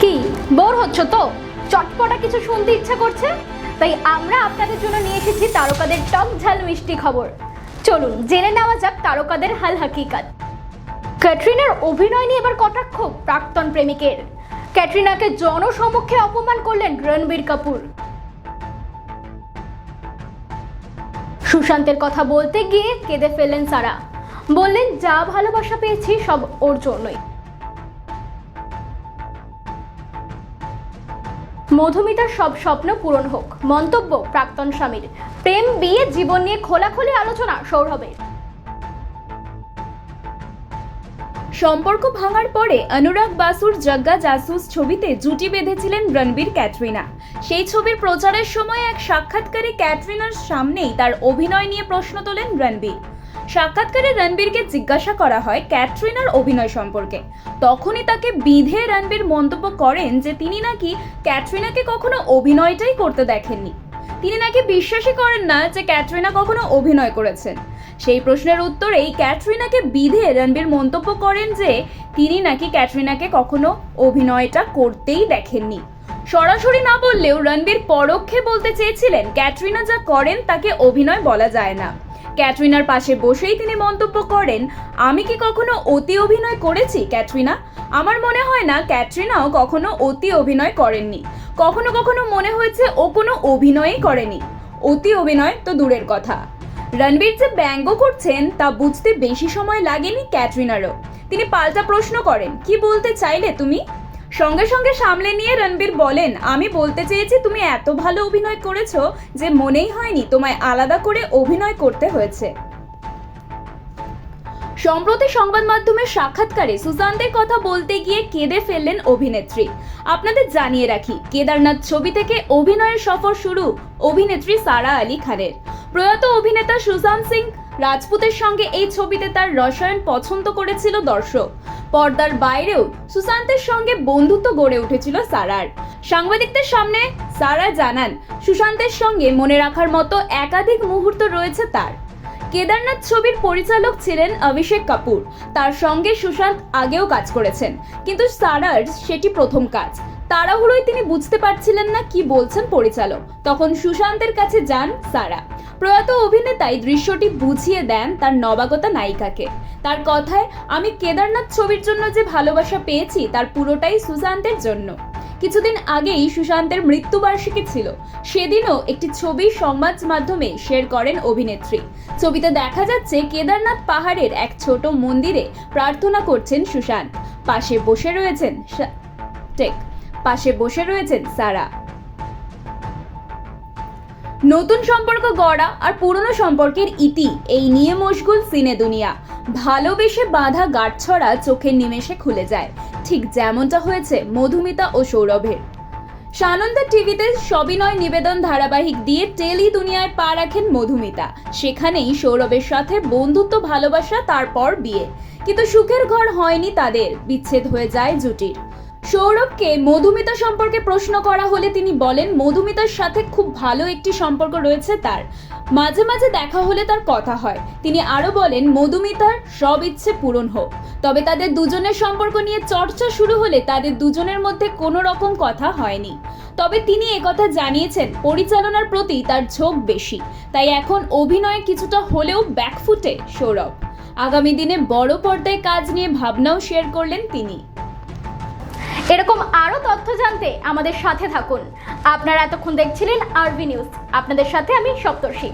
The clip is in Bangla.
কি? বোর হচ্ছ তো? চটপটা কিছু শুনতে ইচ্ছা করছে? তাই আমরা আপনাদের জন্য নিয়ে এসেছি তারকাদের টক ঝাল মিষ্টি খবর। চলুন, জেনে নেওয়া যাক তারকাদের হাল হাকিকাত। ক্যাটরিনার অভিনয় নিয়ে এবার কটাক্ষ প্রাক্তন প্রেমিকের। ক্যাটরিনাকে জনসমক্ষে অপমান করলেন রণবীর কাপুর। সুশান্তের কথা বলতে গিয়ে কেঁদে ফেললেন সারা। বললেন, যা ভালোবাসা পেয়েছি সব ওর জন্যই। মধুমিতার সব স্বপ্ন পূরণ হোক। মন্তব্য প্রাক্তন স্বামীর। প্রেম, বিয়ে, জীবন নিয়ে খোলাখুলি আলোচনা সৌরভের। সম্পর্ক ভাঙার পরে অনুরাগ বাসুর জগ্গা জাসুস ছবিতে জুটি বেঁধেছিলেন রণবীর ক্যাটরিনা। সেই ছবির প্রচারের সময় এক সাক্ষাৎকারে ক্যাটরিনার সামনেই তার অভিনয় নিয়ে প্রশ্ন তোলেন রণবীর। সাক্ষাৎকারে রণবীরকে জিজ্ঞাসা করা হয় ক্যাটরিনার অভিনয় সম্পর্কে। তখনই তাকে বিধে রণবীর মন্তব্য করেন যে তিনি নাকি ক্যাটরিনাকে কখনো অভিনয়টাই করতে দেখেননি। তিনি নাকি বিশ্বাসই করেন না যে ক্যাটরিনা কখনো অভিনয় করেছেন। সেই প্রশ্নের উত্তরেই ক্যাটরিনাকে বিধে রণবীর মন্তব্য করেন যে তিনি নাকি ক্যাটরিনাকে কখনো অভিনয়টা করতেই দেখেননি। সরাসরি না বললেও রণবীর পরোক্ষে বলতে চেয়েছিলেন, ক্যাটরিনা যা করেন তাকে অভিনয় বলা যায় না। ক্যাটরিনার পাশে বসেই তিনি মন্তব্য করেন, আমি কি কখনো অতি অভিনয় করেছি, ক্যাটরিনা? আমার মনে হয় না ক্যাটরিনাও কখনো অতি অভিনয় করেননি। কখনো কখনো মনে হয়েছে ও কোনো অভিনয়ই করেনি। অতি অভিনয় তো দূরের কথা। রণবীর যে ব্যঙ্গ করছেন, তা বুঝতে বেশি সময় লাগেনি ক্যাটরিনারও। তিনি পাল্টা প্রশ্ন করেন, কি বলতে চাইলে তুমি? সঙ্গে সঙ্গে সামলে নিয়ে রণবীর বলেন, আমি বলতে চেয়েছি তুমি এত ভালো অভিনয় করেছ যে মনেই হয়নি তোমায় আলাদা করে অভিনয় করতে হয়েছে। সম্প্রতি সংবাদ মাধ্যমের সাক্ষাৎকারে সুশান্তের কথা বলতে গিয়ে কেঁদে ফেললেন অভিনেত্রী। আপনাদের জানিয়ে রাখি, কেদারনাথ ছবি থেকে অভিনয়ের সফর শুরু অভিনেত্রী সারা আলী খানের। প্রয়াত অভিনেতা সুশান্ত সিং রাজপুতের সঙ্গে এই ছবিতে তার রসায়ন পছন্দ করেছিল দর্শক। পর্দার বাইরেও সুশান্তের সঙ্গে বন্ধুত্ব গড়ে উঠেছিল সারার। সাংবাদিকদের সামনে সারা জানান, সুশান্তের সঙ্গে মনে রাখার মতো একাধিক মুহূর্ত রয়েছে তার। কেদারনাথ ছবির পরিচালক ছিলেন অভিষেক কাপুর। তার সঙ্গে সুশান্ত আগেও কাজ করেছেন, কিন্তু সারার সেটি প্রথম কাজ। তাড়াহুড়োয় তিনি বুঝতে পারছিলেন না কি বলছেন পরিচালক। তখন সুশান্তের কাছে যান সারা। প্রয়াত অভিনেতাই দৃশ্যটি বুঝিয়ে দেন তার নবাগতা নায়িকাকে। তার কথায়, আমি কেদারনাথ ছবির জন্য যে ভালোবাসা পেয়েছি, তার পুরোটাই সুশান্তের জন্য। কিছুদিন আগেই সুশান্তের মৃত্যুবার্ষিকী ছিল। সেদিনও একটি ছবি সংবাদ মাধ্যমে শেয়ার করেন অভিনেত্রী। ছবিতে দেখা যাচ্ছে, কেদারনাথ পাহাড়ের এক ছোট মন্দিরে প্রার্থনা করছেন সুশান্ত। পাশে বসে রয়েছেন টেক পাশে বসে রয়েছেন সারা। নতুন সম্পর্ক গড়া আর পুরনো সম্পর্কের ইতি এই নিয়ে মশগুল সিনে দুনিয়া। ভালোবেসে বাঁধা গাঁটছড়া চোখের নিমেষে খুলে যায়। ঠিক যেমনটা হয়েছে মধুমিতা ও সৌরভের। সানন্দা টিভিতে সবিনয় নিবেদন ধারাবাহিক দিয়ে টেলি দুনিয়ায় পা রাখেন মধুমিতা। সেখানেই সৌরভের সাথে বন্ধুত্ব, ভালোবাসা, তারপর বিয়ে। কিন্তু সুখের ঘর হয়নি তাদের, বিচ্ছেদ হয়ে যায় জুটির। সৌরভকে মধুমিতা সম্পর্কে প্রশ্ন করা হলে তিনি বলেন, মধুমিতার সাথে খুব ভালো একটি সম্পর্ক রয়েছে তার। মাঝে মাঝে দেখা হলে তার কথা হয়। তিনি আরও বলেন, মধুমিতার সব ইচ্ছে পূরণ হোক। তবে তাদের দুজনের সম্পর্ক নিয়ে চর্চা শুরু হলে তাদের দুজনের মধ্যে কোনো রকম কথা হয়নি। তবে তিনি একথা জানিয়েছেন, পরিচালনার প্রতি তার ঝোঁক বেশি। তাই এখন অভিনয়ে কিছুটা হলেও ব্যাকফুটে সৌরভ। আগামী দিনে বড় পর্দায় কাজ নিয়ে ভাবনাও শেয়ার করলেন তিনি। এরকম আরও তথ্য জানতে আমাদের সাথে থাকুন। আপনারা এতক্ষণ দেখছিলেন আরবি নিউজ। আপনাদের সাথে আমি সপ্তর্ষি।